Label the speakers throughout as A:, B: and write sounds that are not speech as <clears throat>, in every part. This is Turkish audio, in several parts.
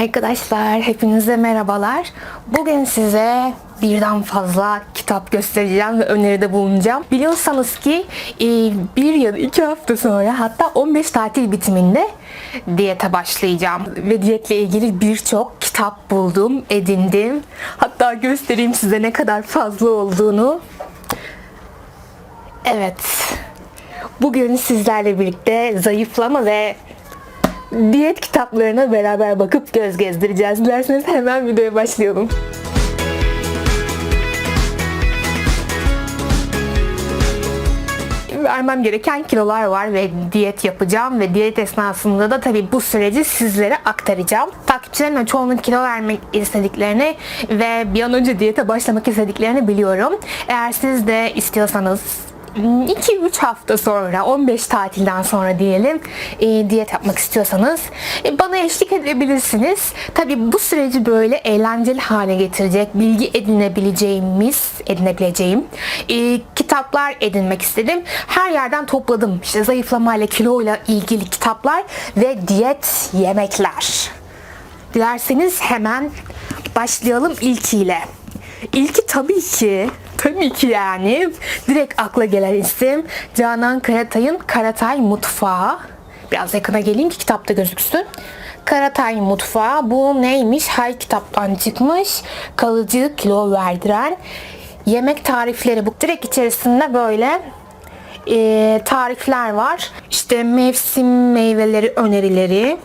A: Arkadaşlar hepinize merhabalar. Bugün size birden fazla kitap göstereceğim ve öneride bulunacağım. Biliyorsanız ki e, bir ya da iki hafta sonra hatta 15 tatil bitiminde diyete başlayacağım. Ve diyetle ilgili birçok kitap buldum, edindim. Hatta göstereyim size ne kadar fazla olduğunu. Evet. Bugün sizlerle birlikte zayıflama ve diyet kitaplarına beraber bakıp göz gezdireceğiz. Dilerseniz hemen videoya başlayalım. vermem gereken kilolar var ve diyet yapacağım ve diyet esnasında da tabii bu süreci sizlere aktaracağım. Takipçilerimin çoğunun kilo vermek istediklerini ve bir an önce diyete başlamak istediklerini biliyorum. Eğer siz de istiyorsanız 2-3 hafta sonra 15 tatilden sonra diyelim e, diyet yapmak istiyorsanız e, bana eşlik edebilirsiniz. Tabi bu süreci böyle eğlenceli hale getirecek bilgi edinebileceğimiz edinebileceğim e, kitaplar edinmek istedim. Her yerden topladım. İşte zayıflamayla kiloyla ilgili kitaplar ve diyet yemekler. Dilerseniz hemen başlayalım ilkiyle. İlki tabii ki Tabii ki yani. Direkt akla gelen isim Canan Karatay'ın Karatay Mutfağı. Biraz yakına geleyim ki kitapta gözüksün. Karatay Mutfağı. Bu neymiş? Hay kitaptan çıkmış. Kalıcı kilo verdiren yemek tarifleri. Bu direkt içerisinde böyle e, tarifler var. İşte mevsim meyveleri önerileri,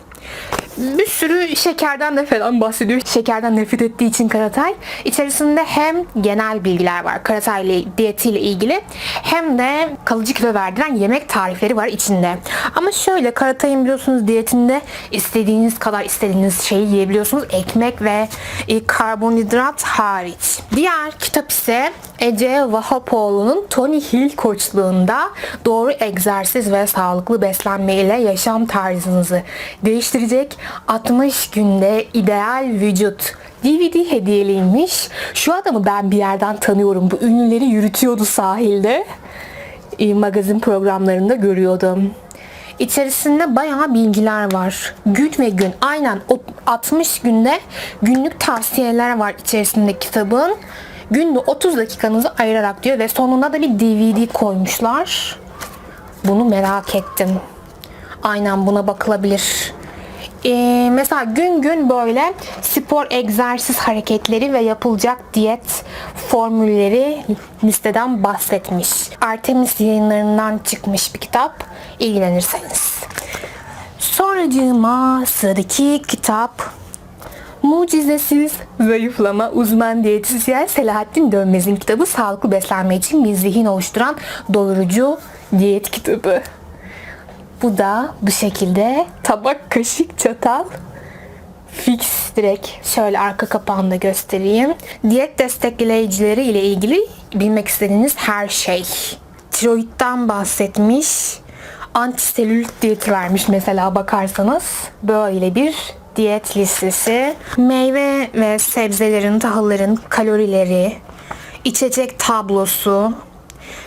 A: bir sürü şekerden de falan bahsediyor. Şekerden nefret ettiği için Karatay. İçerisinde hem genel bilgiler var Karatay diyetiyle ilgili hem de kalıcı kilo verdiren yemek tarifleri var içinde. Ama şöyle Karatay'ın biliyorsunuz diyetinde istediğiniz kadar istediğiniz şeyi yiyebiliyorsunuz. Ekmek ve e, karbonhidrat hariç. Diğer kitap ise Ece Vahapoğlu'nun Tony Hill koçluğunda doğru egzersiz ve sağlıklı beslenme ile yaşam tarzınızı değiştirecek 60 günde ideal vücut DVD hediyeliymiş. Şu adamı ben bir yerden tanıyorum. Bu ünlüleri yürütüyordu sahilde. Magazin programlarında görüyordum. İçerisinde bayağı bilgiler var. Gün ve gün. Aynen o 60 günde günlük tavsiyeler var içerisinde kitabın. Günde 30 dakikanızı ayırarak diyor ve sonuna da bir DVD koymuşlar. Bunu merak ettim. Aynen buna bakılabilir. Ee, mesela gün gün böyle spor, egzersiz hareketleri ve yapılacak diyet formülleri listeden bahsetmiş. Artemis yayınlarından çıkmış bir kitap. İlgilenirseniz. Sonracığıma sıradaki kitap Mucizesiz Zayıflama Uzman Diyetisyen Selahattin Dönmez'in kitabı sağlıklı beslenme için bir zihin oluşturan doyurucu diyet kitabı. Bu da bu şekilde tabak, kaşık, çatal fix direkt şöyle arka kapağını da göstereyim. Diyet destekleyicileri ile ilgili bilmek istediğiniz her şey. Tiroidden bahsetmiş. Antiselülit diyeti vermiş mesela bakarsanız. Böyle bir diyet listesi. Meyve ve sebzelerin, tahılların kalorileri, içecek tablosu,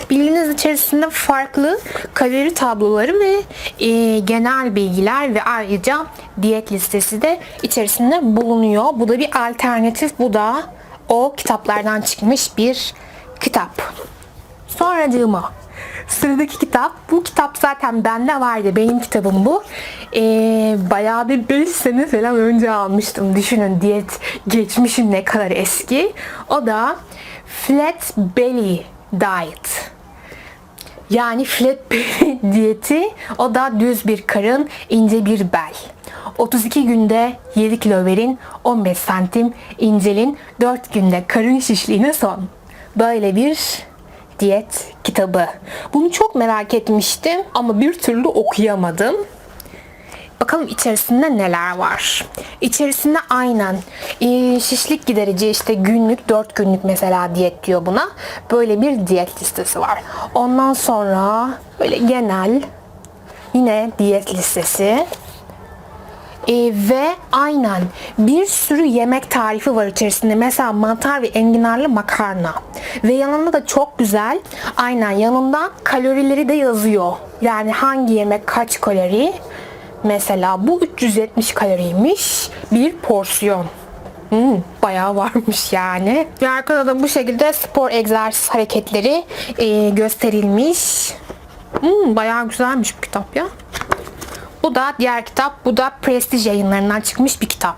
A: Bilginiz içerisinde farklı kalori tabloları ve e, genel bilgiler ve ayrıca diyet listesi de içerisinde bulunuyor. Bu da bir alternatif. Bu da o kitaplardan çıkmış bir kitap. Sonracığıma Sıradaki kitap. Bu kitap zaten bende vardı. Benim kitabım bu. Ee, bayağı bir 5 sene falan önce almıştım. Düşünün diyet geçmişim ne kadar eski. O da Flat Belly Diet. Yani flat belly <laughs> diyeti o da düz bir karın, ince bir bel. 32 günde 7 kilo verin, 15 santim incelin, 4 günde karın şişliğine son. Böyle bir diyet kitabı. Bunu çok merak etmiştim ama bir türlü okuyamadım. Bakalım içerisinde neler var. İçerisinde aynen e, şişlik giderici işte günlük 4 günlük mesela diyet diyor buna. Böyle bir diyet listesi var. Ondan sonra böyle genel yine diyet listesi. E, ve aynen bir sürü yemek tarifi var içerisinde. Mesela mantar ve enginarlı makarna. Ve yanında da çok güzel. Aynen yanında kalorileri de yazıyor. Yani hangi yemek kaç kalori Mesela bu 370 kaloriymiş bir porsiyon. Hmm, bayağı varmış yani. Ve arkada da bu şekilde spor egzersiz hareketleri e, gösterilmiş. Hmm, bayağı güzelmiş bu kitap ya. Bu da diğer kitap. Bu da Prestige yayınlarından çıkmış bir kitap.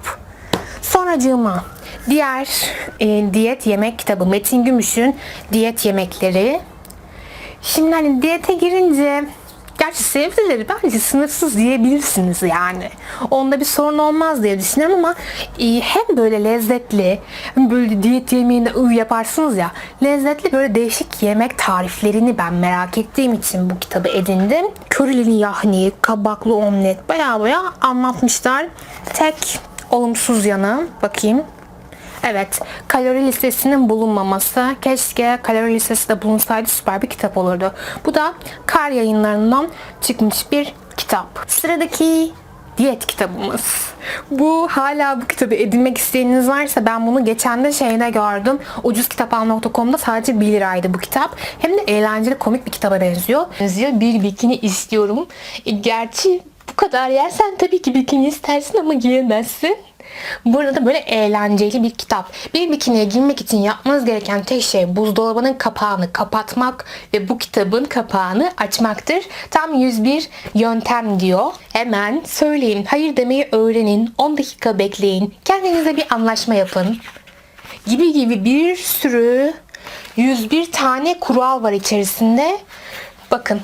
A: Sonracığıma diğer e, diyet yemek kitabı Metin Gümüş'ün diyet yemekleri. Şimdi hani diyete girince gerçi sebzeleri bence sınırsız diyebilirsiniz yani. Onda bir sorun olmaz diye düşünüyorum ama e, hem böyle lezzetli böyle diyet yemeğinde ıı yaparsınız ya lezzetli böyle değişik yemek tariflerini ben merak ettiğim için bu kitabı edindim. Körili yahni, kabaklı omlet baya baya anlatmışlar. Tek olumsuz yanı bakayım Evet, kalori listesinin bulunmaması. Keşke kalori listesi de bulunsaydı süper bir kitap olurdu. Bu da Kar yayınlarından çıkmış bir kitap. Sıradaki diyet kitabımız. Bu hala bu kitabı edinmek isteyeniniz varsa ben bunu geçen de şeyde gördüm. Ucuzkitapal.com'da sadece 1 liraydı bu kitap. Hem de eğlenceli komik bir kitaba benziyor. Benziyor. Bir bikini istiyorum. E, gerçi bu kadar yersen tabii ki bikini istersin ama giyemezsin. Burada da böyle eğlenceli bir kitap. Bir bikiniye girmek için yapmanız gereken tek şey buzdolabının kapağını kapatmak ve bu kitabın kapağını açmaktır. Tam 101 yöntem diyor. Hemen söyleyin, hayır demeyi öğrenin, 10 dakika bekleyin, kendinize bir anlaşma yapın. Gibi gibi bir sürü 101 tane kural var içerisinde. Bakın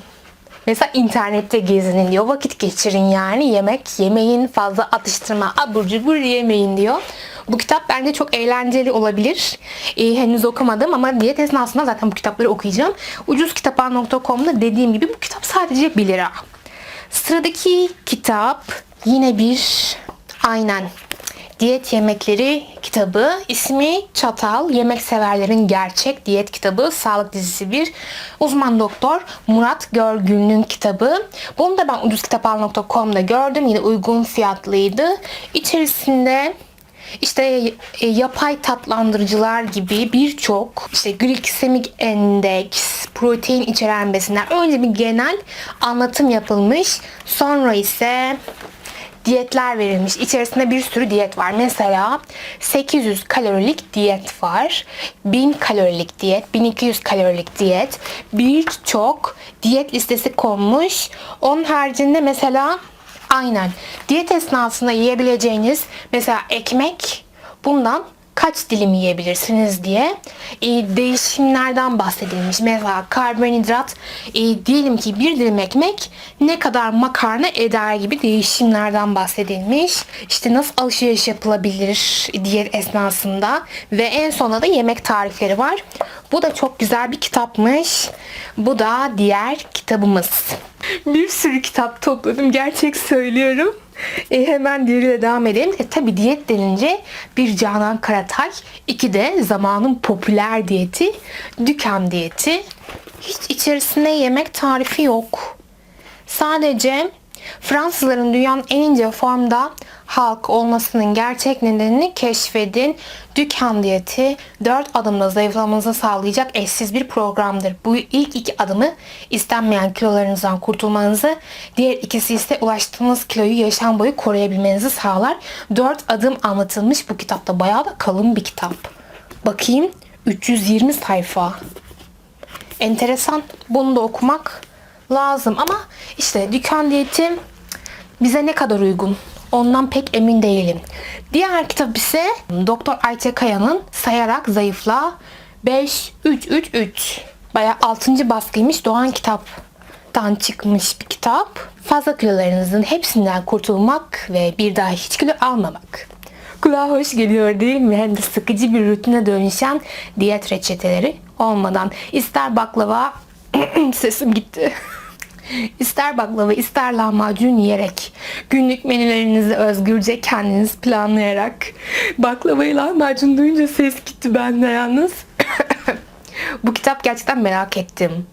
A: Mesela internette gezinin diyor. Vakit geçirin yani. Yemek yemeyin. Fazla atıştırma. Abur cubur yemeyin diyor. Bu kitap bence çok eğlenceli olabilir. Ee, henüz okumadım ama diyet esnasında zaten bu kitapları okuyacağım. Ucuzkitaplar.com'da dediğim gibi bu kitap sadece 1 lira. Sıradaki kitap yine bir aynen Diyet Yemekleri kitabı. ismi Çatal. Yemek severlerin gerçek diyet kitabı. Sağlık dizisi bir. Uzman doktor Murat Görgül'ün kitabı. Bunu da ben ucuzkitapal.com'da gördüm. Yine uygun fiyatlıydı. İçerisinde işte e, yapay tatlandırıcılar gibi birçok işte glisemik endeks, protein içeren besinler önce bir genel anlatım yapılmış. Sonra ise diyetler verilmiş. İçerisinde bir sürü diyet var. Mesela 800 kalorilik diyet var. 1000 kalorilik diyet, 1200 kalorilik diyet. Birçok diyet listesi konmuş. Onun haricinde mesela aynen diyet esnasında yiyebileceğiniz mesela ekmek bundan kaç dilim yiyebilirsiniz diye e, değişimlerden bahsedilmiş. Mesela karbonhidrat e, diyelim ki bir dilim ekmek ne kadar makarna eder gibi değişimlerden bahsedilmiş. İşte nasıl alışveriş yapılabilir diyet esnasında ve en sonunda da yemek tarifleri var. Bu da çok güzel bir kitapmış. Bu da diğer kitabımız. Bir sürü kitap topladım. Gerçek söylüyorum. <laughs> E, hemen diğeriyle devam edelim. E, tabi diyet denince bir Canan Karatay, iki de zamanın popüler diyeti, dükkan diyeti. Hiç içerisinde yemek tarifi yok. Sadece Fransızların dünyanın en ince formda halk olmasının gerçek nedenini keşfedin. Dükkan diyeti 4 adımda zayıflamanızı sağlayacak eşsiz bir programdır. Bu ilk iki adımı istenmeyen kilolarınızdan kurtulmanızı, diğer ikisi ise ulaştığınız kiloyu yaşam boyu koruyabilmenizi sağlar. 4 adım anlatılmış bu kitapta. Bayağı da kalın bir kitap. Bakayım 320 sayfa. Enteresan. Bunu da okumak lazım ama işte dükkan diyeti bize ne kadar uygun ondan pek emin değilim. Diğer kitap ise Doktor Ayça Kaya'nın Sayarak Zayıfla 5333 Baya 6. baskıymış Doğan Kitap'tan çıkmış bir kitap. Fazla kilolarınızın hepsinden kurtulmak ve bir daha hiç kilo almamak. Kulağa hoş geliyor değil mi? Hem de sıkıcı bir rutine dönüşen diyet reçeteleri olmadan. ister baklava <clears throat> sesim gitti. <laughs> İster baklava ister lahmacun yiyerek, günlük menülerinizi özgürce kendiniz planlayarak, baklavayı lahmacun duyunca ses gitti bende yalnız. <clears throat> Bu kitap gerçekten merak ettim.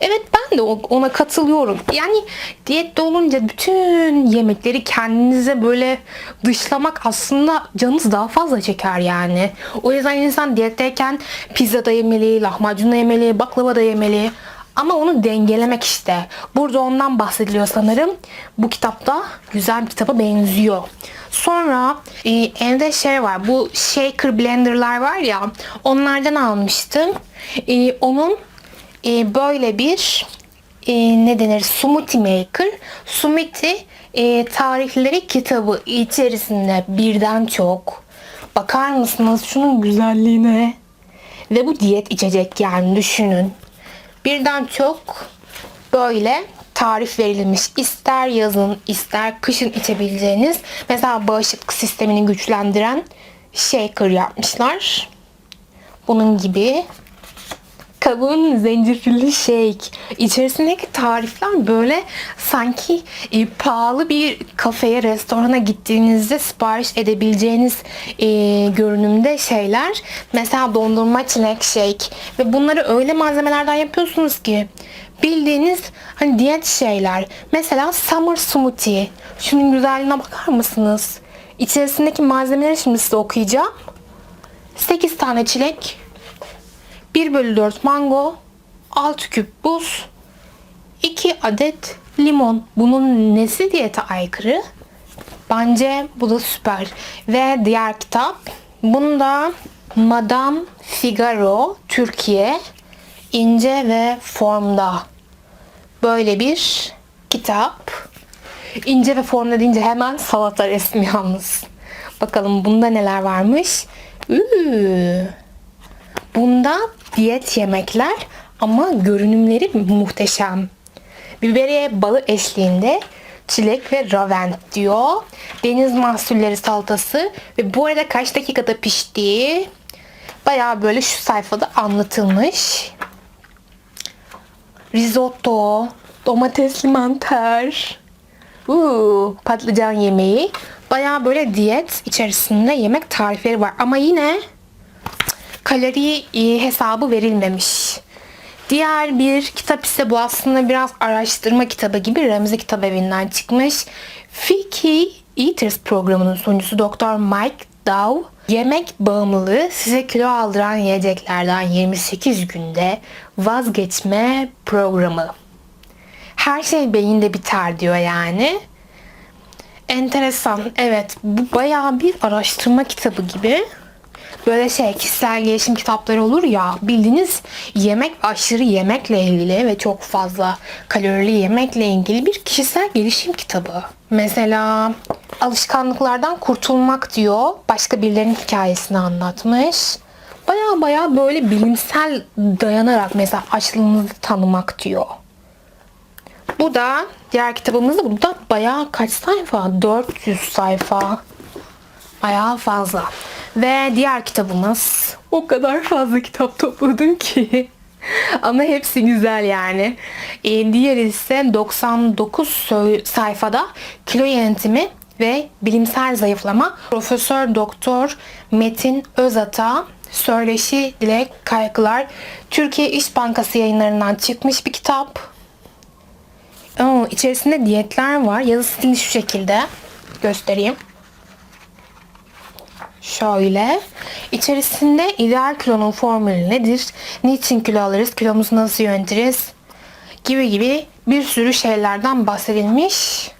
A: Evet ben de ona katılıyorum. Yani diyette olunca bütün yemekleri kendinize böyle dışlamak aslında canınız daha fazla çeker yani. O yüzden insan diyetteyken pizza da yemeli, lahmacun da yemeli, baklava da yemeli. Ama onu dengelemek işte. Burada ondan bahsediliyor sanırım. Bu kitapta güzel bir kitaba benziyor. Sonra e, evde şey var. Bu shaker blenderlar var ya. Onlardan almıştım. E, onun e, böyle bir e, ne denir smoothie maker. Smoothie e, tarifleri kitabı içerisinde birden çok. Bakar mısınız şunun güzelliğine? Ve bu diyet içecek yani düşünün. Birden çok böyle tarif verilmiş. İster yazın ister kışın içebileceğiniz mesela bağışıklık sistemini güçlendiren shaker yapmışlar. Bunun gibi Kavun zencefilli shake. İçerisindeki tarifler böyle sanki e, pahalı bir kafeye, restorana gittiğinizde sipariş edebileceğiniz e, görünümde şeyler. Mesela dondurma çilek shake. Ve bunları öyle malzemelerden yapıyorsunuz ki bildiğiniz hani diyet şeyler. Mesela summer smoothie. Şunun güzelliğine bakar mısınız? İçerisindeki malzemeleri şimdi size okuyacağım. 8 tane çilek, 1 bölü 4 mango, 6 küp buz, 2 adet limon. Bunun nesi diyete aykırı? Bence bu da süper. Ve diğer kitap. Bunda Madame Figaro Türkiye ince ve formda. Böyle bir kitap. İnce ve formda deyince hemen salata resmi yalnız. Bakalım bunda neler varmış. Üü. Bunda diyet yemekler ama görünümleri muhteşem. Biberiye balı eşliğinde çilek ve ravent diyor. Deniz mahsulleri salatası ve bu arada kaç dakikada piştiği bayağı böyle şu sayfada anlatılmış. Risotto, domatesli mantar, Uuu, patlıcan yemeği. Bayağı böyle diyet içerisinde yemek tarifleri var. Ama yine kalori e, hesabı verilmemiş. Diğer bir kitap ise bu aslında biraz araştırma kitabı gibi Remzi Kitap Evi'nden çıkmış. Fiki Eaters programının sunucusu Dr. Mike Dow yemek bağımlılığı size kilo aldıran yiyeceklerden 28 günde vazgeçme programı. Her şey beyinde biter diyor yani. Enteresan. Evet bu bayağı bir araştırma kitabı gibi. Böyle şey kişisel gelişim kitapları olur ya bildiğiniz yemek aşırı yemekle ilgili ve çok fazla kalorili yemekle ilgili bir kişisel gelişim kitabı. Mesela alışkanlıklardan kurtulmak diyor. Başka birilerinin hikayesini anlatmış. Baya baya böyle bilimsel dayanarak mesela açlığınızı tanımak diyor. Bu da diğer kitabımız da bu da bayağı kaç sayfa? 400 sayfa. Bayağı fazla. Ve diğer kitabımız o kadar fazla kitap topladım ki. <laughs> Ama hepsi güzel yani. E, diğeri ise 99 sö- sayfada kilo yönetimi ve bilimsel zayıflama. Profesör Doktor Metin Özata Söyleşi Dilek Kaygılar Türkiye İş Bankası yayınlarından çıkmış bir kitap. Oo, içerisinde diyetler var. Yazı stili şu şekilde. Göstereyim. Şöyle. İçerisinde ideal kilonun formülü nedir? Niçin kilo alırız? Kilomuzu nasıl yönetiriz? Gibi gibi bir sürü şeylerden bahsedilmiş.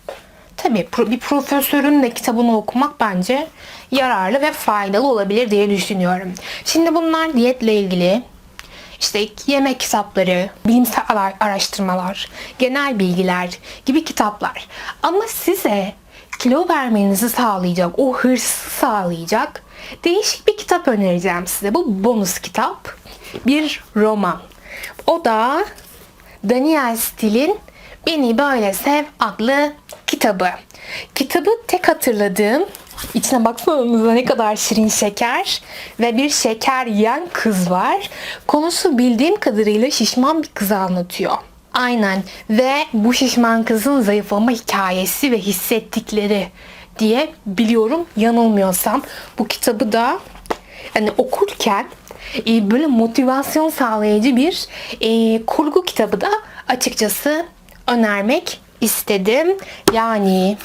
A: Tabii bir profesörün de kitabını okumak bence yararlı ve faydalı olabilir diye düşünüyorum. Şimdi bunlar diyetle ilgili işte yemek kitapları, bilimsel araştırmalar, genel bilgiler gibi kitaplar. Ama size kilo vermenizi sağlayacak, o hırsı sağlayacak değişik bir kitap önereceğim size. Bu bonus kitap. Bir roman. O da Daniel Steele'in Beni Böyle Sev adlı kitabı. Kitabı tek hatırladığım İçine baksanıza ne kadar şirin şeker ve bir şeker yiyen kız var. Konusu bildiğim kadarıyla şişman bir kızı anlatıyor. Aynen ve bu şişman kızın zayıflama hikayesi ve hissettikleri diye biliyorum yanılmıyorsam. Bu kitabı da hani okurken e, böyle motivasyon sağlayıcı bir e, kurgu kitabı da açıkçası önermek istedim. Yani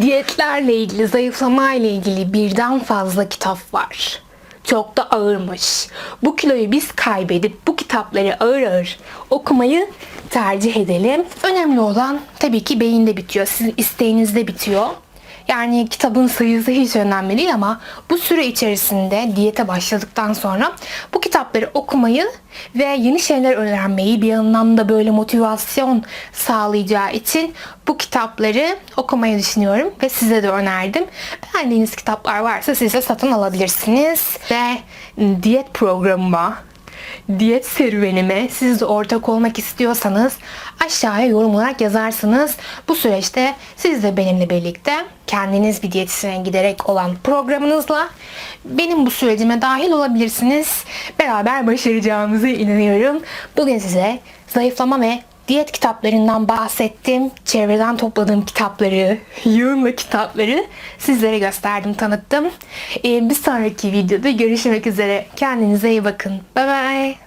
A: diyetlerle ilgili, zayıflama ile ilgili birden fazla kitap var. Çok da ağırmış. Bu kiloyu biz kaybedip bu kitapları ağır ağır okumayı tercih edelim. Önemli olan tabii ki beyinde bitiyor. Sizin isteğinizde bitiyor. Yani kitabın sayısı hiç önemli değil ama bu süre içerisinde diyete başladıktan sonra bu kitapları okumayı ve yeni şeyler öğrenmeyi bir yandan da böyle motivasyon sağlayacağı için bu kitapları okumayı düşünüyorum ve size de önerdim. Beğendiğiniz kitaplar varsa siz de satın alabilirsiniz ve diyet programıma diyet serüvenime siz de ortak olmak istiyorsanız aşağıya yorum olarak yazarsınız. Bu süreçte siz de benimle birlikte kendiniz bir diyetisyene giderek olan programınızla benim bu sürecime dahil olabilirsiniz. Beraber başaracağımıza inanıyorum. Bugün size zayıflama ve diyet kitaplarından bahsettim. Çevreden topladığım kitapları, yığınla kitapları sizlere gösterdim, tanıttım. Ee, bir sonraki videoda görüşmek üzere. Kendinize iyi bakın. Bye bye.